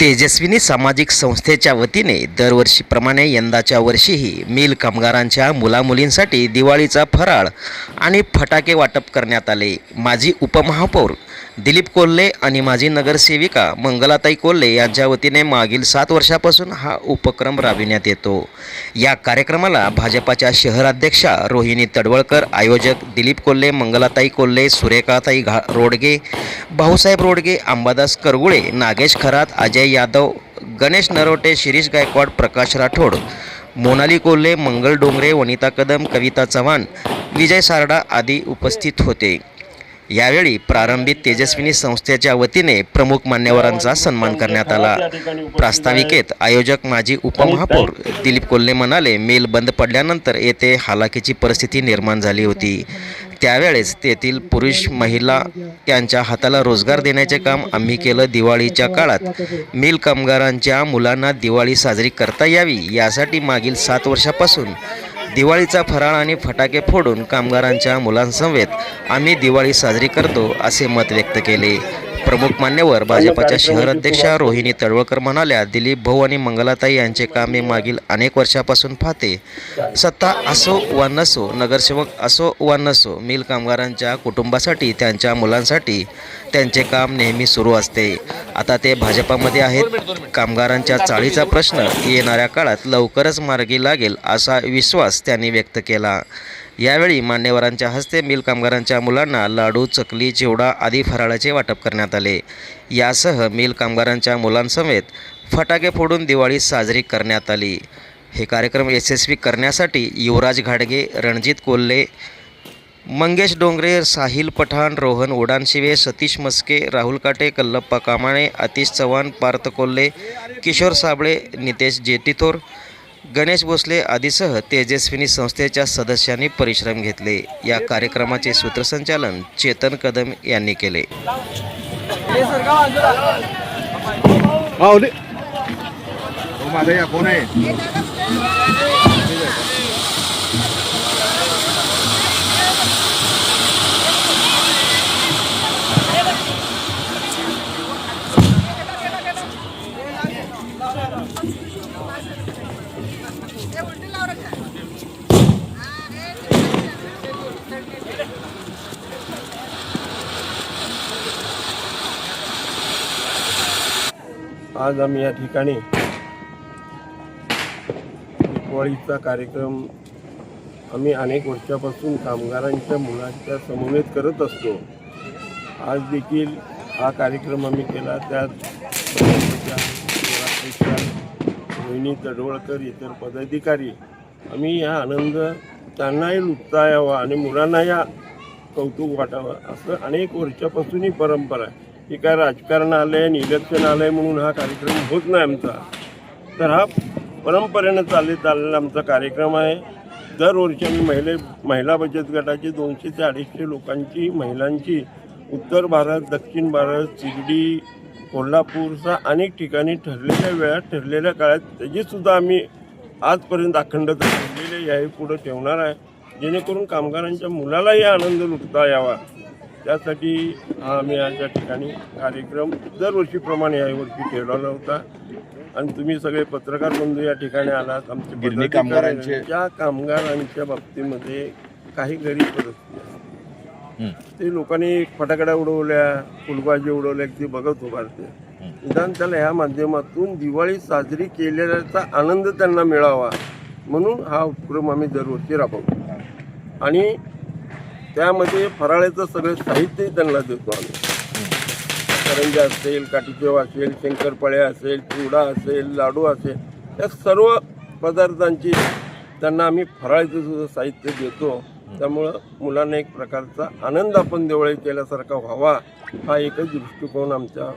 तेजस्विनी सामाजिक संस्थेच्या वतीने दरवर्षीप्रमाणे यंदाच्या वर्षीही मिल कामगारांच्या मुलामुलींसाठी दिवाळीचा फराळ आणि फटाके वाटप करण्यात आले. माजी उपमहापौर दिलीप कोल्हे आणि माजी नगरसेविका मंगलाताई कोल्हे यांच्या वतीने मागील सात वर्षापासून हा उपक्रम राबविण्यात येतो. या कार्यक्रमाला भाजपाच्या शहराध्यक्षा रोहिणी तडवळकर आयोजक दिलीप कोल्हे मंगलाताई कोल्हे सुरेखाताई घा रोडगे भाऊसाहेब रोडगे अंबादास करगुळे नागेश खरात अजय यादव गणेश नरोटे शिरीष गायकवाड प्रकाश राठोड मोनाली कोल्हे मंगल डोंगरे वनिता कदम कविता चव्हाण विजय सारडा आदी उपस्थित होते. यावेळी प्रारंभी तेजस्विनी संस्थेच्या वतीने प्रमुख मान्यवरांचा सन्मान करण्यात आला. प्रास्ताविकेत आयोजक माजी उपमहापौर दिलीप कोल्हे म्हणाले मिल बंद पडल्यानंतर येथे हालाकीची परिस्थिती निर्माण झाली होती. त्यावेळेस तेथील पुरुष महिला यांच्या हाताला रोजगार देण्याचे काम आम्ही केलं दिवाळीच्या काळात. मिल कामगारांच्या मुलांना दिवाळी साजरी करता यावी यासाठी मागील सात वर्षापासून दिवाळीचा फराळ आणि फटाके फोडून कामगारांच्या मुलांसमवेत आम्ही दिवाळी साजरी करतो असे मत व्यक्त केले. प्रमुख मान्यवर भाजपाच्या शहर अध्यक्षा रोहिणी तळवळकर म्हणाल्या दिलीप भाऊ आणि मंगलाताई यांचे काम हे मागील अनेक वर्षापासून पाहते. सत्ता असो वा नसो नगरसेवक असो वा नसो मिल कामगारांच्या कुटुंबासाठी त्यांच्या मुलांसाठी त्यांचे काम नेहमी सुरू असते. आता ते भाजपामध्ये आहेत. कामगारांच्या चाळीचा प्रश्न येणाऱ्या काळात लवकरच मार्गी लागेल असा विश्वास त्यांनी व्यक्त केला. यावेळी मान्यवरांच्या हस्ते मिल कामगारांच्या मुलांना लाडू चकली चिवडा आदी फराळाचे वाटप करण्यात आले. यासह मिल कामगारांच्या मुलांसमेत फटाके फोडून दिवाळी साजरी करण्यात आली. हे कार्यक्रम यशस्वी करण्यासाठी युवराज घाडगे रणजित कोल्हे मंगेश डोंगरे साहिल पठाण रोहन उडानशिवे सतीश मस्के राहुल काटे कल्लप्पा कामाणे आतिश चव्हाण पार्थ कोल्हे किशोर साबळे नितेश जेटीथोर गणेश भोसले आदीसह तेजस्विनी संस्थेच्या सदस्यांनी परिश्रम घेतले. या कार्यक्रमाचे सूत्रसंचालन चेतन कदम यांनी केले. आज आम्ही या ठिकाणी दिवाळीचा कार्यक्रम आम्ही अनेक वर्षापासून कामगारांच्या मुलांच्या समवेत करत असतो. आज देखील हा कार्यक्रम आम्ही केला. त्यात मोहिनी शहराध्यक्षा तडवळकर इतर पदाधिकारी. आम्ही या आनंद त्यांनाही लुटता यावा आणि मुलांना या कौतुक वाटावं असं अनेक वर्षापासून ही परंपरा आहे. की काय राजकारण आलंय आणि इलेक्शन आलंय म्हणून हा कार्यक्रम होत नाही आमचा. तर हा परंपरेनं चालत आलेला आमचा कार्यक्रम आहे. दरवर्षी आम्ही महिले महिला बचत गटाची दोनशे ते अडीचशे लोकांची महिलांची उत्तर भारत दक्षिण भारत शिर्डी कोल्हापूरचा अनेक ठिकाणी ठरलेल्या वेळात ठरलेल्या काळात त्याचीसुद्धा आम्ही आजपर्यंत अखंडता ठेवलेली आहे पुढं ठेवणार आहे जेणेकरून कामगारांच्या मुलालाही आनंद लुटता यावा त्यासाठी हा आम्ही या ठिकाणी कार्यक्रम दरवर्षीप्रमाणे यावर्षी ठेवलेला होता आणि तुम्ही सगळे पत्रकार बंधू या ठिकाणी आलात आमचे गिरणी पदाधिकारी कामगारांचे- आहेत. त्या कामगारांच्या बाबतीमध्ये काही गरीब परिस्थिती. ते लोकांनी फटाकड्या उडवल्या फुलबाजी उडवल्या ते बघत उभारते. निदान त्याला ह्या माध्यमातून दिवाळी साजरी केलेल्याचा आनंद त्यांना मिळावा म्हणून हा उपक्रम आम्ही दरवर्षी राबवतो. आणि त्यामध्ये फराळाचं सगळं साहित्यही त्यांना देतो आम्ही. करंजा असेल काठीचेव असेल शंकरपाळ्या असेल चिवडा असेल लाडू असेल या सर्व पदार्थांची त्यांना आम्ही फराळाचं सुद्धा साहित्य देतो. त्यामुळं मुलांना एक प्रकारचा आनंद आपण दिवाळी केल्यासारखा व्हावा हा एकच दृष्टिकोन आमच्या